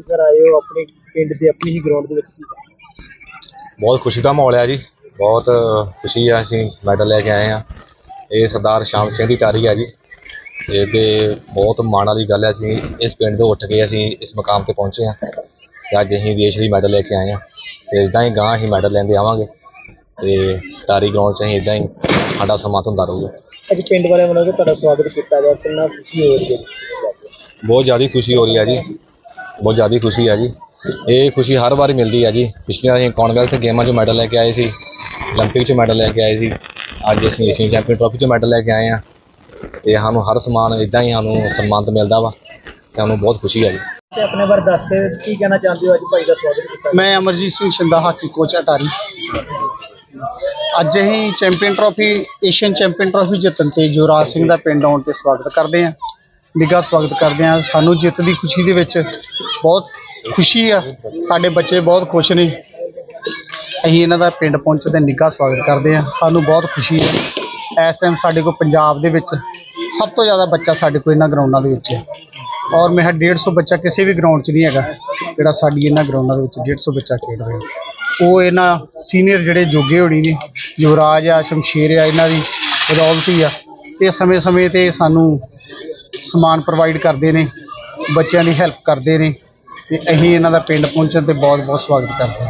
ਤੁਸੀਂ ਸਰ ਆਏ ਹੋ ਆਪਣੇ ਪਿੰਡ ਦੇ ਆਪਣੀ ਹੀ ਗਰਾਊਂਡ ਦੇ ਵਿੱਚ ਬਹੁਤ ਖੁਸ਼ੀ ਦਾ ਮਾਹੌਲ ਹੈ ਜੀ। ਬਹੁਤ ਖੁਸ਼ੀ ਆ ਅਸੀਂ ਮੈਡਲ ਲੈ ਕੇ ਆਏ ਆ ਇਹ ਸਰਦਾਰ ਸ਼ਾਮ ਸਿੰਘ ਦੀ ਟਾਰੀ ਆ ਜੀ। ਇਹ ਤੇ ਬਹੁਤ ਮਾਣ ਵਾਲੀ ਗੱਲ ਹੈ ਅਸੀਂ ਇਸ ਪਿੰਡ ਤੋਂ ਉੱਠ ਕੇ ਅਸੀਂ ਇਸ ਮੁਕਾਮ ਤੇ ਪਹੁੰਚੇ ਆ ਤੇ ਅੱਜ ਅਸੀਂ ਦੇਸ਼ ਲਈ ਮੈਡਲ ਲੈ ਕੇ ਆਏ ਆ ਤੇ ਇਦਾਂ ਹੀ ਗਾਂ ਅਸੀਂ ਮੈਡਲ ਲੈਂਦੇ ਆਵਾਂਗੇ ਤੇ ਟਾਰੀ ਗਰਾਊਂਡ 'ਚ ਅਸੀਂ ਇਦਾਂ ਹੀ ਸਾਡਾ ਸਨਮਾਨ ਹੁੰਦਾ ਰਹੂਗਾ। ਅੱਜ ਪਿੰਡ ਵਾਲਿਆਂ ਵੱਲੋਂ ਤੁਹਾਡਾ ਸਵਾਗਤ ਕੀਤਾ ਗਿਆ। ਕਿੰਨਾ ਖੁਸ਼ੀ ਹੋ ਰਹੀ ਹੈ? ਬਹੁਤ ਜ਼ਿਆਦਾ ਖੁਸ਼ੀ ਹੋ ਰਹੀ ਹੈ ਜੀ। ਬਹੁਤ ਜ਼ਿਆਦਾ ਖੁਸ਼ੀ ਹੈ ਜੀ ਇਹ ਖੁਸ਼ੀ ਹਰ ਵਾਰ ਮਿਲਦੀ ਹੈ ਜੀ ਪਿਛਲੇ ਅਸੀਂ ਕਾਮਨਵੈਲਥ ਗੇਮਾਂ 'ਚ ਮੈਡਲ ਲੈ ਕੇ ਆਏ ਸੀ 올림픽 'ਚ ਮੈਡਲ ਲੈ ਕੇ ਆਏ ਸੀ ਅੱਜ ਅਸੀਂ ਏਸ਼ੀਅਨ ਚੈਂਪੀਅਨ ਟਰਾਫੀ 'ਚ ਮੈਡਲ ਲੈ ਕੇ ਆਏ ਆ ਤੇ ਸਾਨੂੰ ਹਰ ਸਮਾਨ ਇਦਾਂ ਹੀ ਸਾਨੂੰ ਸਨਮਾਨਿਤ ਮਿਲਦਾ ਵਾ ਤੇ ਸਾਨੂੰ ਬਹੁਤ ਖੁਸ਼ੀ ਹੈ ਜੀ ਤੇ ਆਪਣੇ ਬਾਰੇ ਦੱਸ ਕੇ ਕੀ ਕਹਿਣਾ ਚਾਹੁੰਦੇ ਹੋ ਅੱਜ ਭਾਈ ਦਾ ਸਵਾਗਤ ਕੀਤਾ ਮੈਂ ਅਮਰਜੀਤ ਸਿੰਘ ਸ਼ਿੰਦਾ ਹਾਕੀ ਕੋਚ ਅਟਾਰੀ ਅੱਜ ਅਸੀਂ champion trophy Asian champion trophy ਜਿੱਤਣ ਤੇ ਯੁਵਰਾਜ ਸਿੰਘ ਦਾ ਪਿੰਡ ਆਉਣ ਤੇ ਸਵਾਗਤ ਕਰਦੇ ਹਾਂ ਨਿੱਘਾ ਸਵਾਗਤ ਕਰਦੇ ਹਾਂ ਸਾਨੂੰ ਜਿੱਤ ਦੀ ਖੁਸ਼ੀ ਦੇ ਵਿੱਚ ਬਹੁਤ ਖੁਸ਼ੀ ਆ। ਸਾਡੇ ਬੱਚੇ ਬਹੁਤ ਖੁਸ਼ ਨੇ। ਅਸੀਂ ਇਹਨਾਂ ਦਾ ਪਿੰਡ ਪਹੁੰਚੇ ਤੇ ਨਿੱਘਾ ਸਵਾਗਤ ਕਰਦੇ ਹਾਂ। ਸਾਨੂੰ ਬਹੁਤ ਖੁਸ਼ੀ ਹੈ। ਇਸ ਟਾਈਮ ਸਾਡੇ ਕੋਲ ਪੰਜਾਬ ਦੇ ਵਿੱਚ ਸਭ ਤੋਂ ਜ਼ਿਆਦਾ ਬੱਚਾ ਸਾਡੇ ਕੋਲ ਇਹਨਾਂ ਗਰਾਊਂਡਾਂ ਦੇ ਵਿੱਚ ਹੈ। ਔਰ ਮੇਰਾ 150 ਬੱਚਾ ਕਿਸੇ ਵੀ ਗਰਾਊਂਡ 'ਚ ਨਹੀਂ ਹੈਗਾ, ਜਿਹੜਾ ਸਾਡੀ ਇਹਨਾਂ ਗਰਾਊਂਡਾਂ ਦੇ ਵਿੱਚ 150 ਬੱਚਾ ਖੇਡ ਰਿਹਾ। ਉਹ ਇਹਨਾਂ ਸੀਨੀਅਰ ਜਿਹੜੇ ਜੋਗੇ ਹੋਣੀ ਨੇ, ਯੁਵਰਾਜ ਆ, ਸ਼ਮਸ਼ੇਰ ਆ, ਇਹਨਾਂ ਦੀ ਰੌਲਤੀ ਆ। ਇਹ ਸਮੇਂ-ਸਮੇਂ ਤੇ ਸਾਨੂੰ ਸਮਾਨ ਪ੍ਰੋਵਾਈਡ ਕਰਦੇ ਨੇ। ਬੱਚਿਆਂ ਦੀ ਹੈਲਪ ਕਰਦੇ ਨੇ ਅਤੇ ਅਸੀਂ ਇਹਨਾਂ ਦਾ ਪਿੰਡ ਪਹੁੰਚਣ ਤੇ ਬਹੁਤ-ਬਹੁਤ ਸਵਾਗਤ ਕਰਦੇ ਹਾਂ।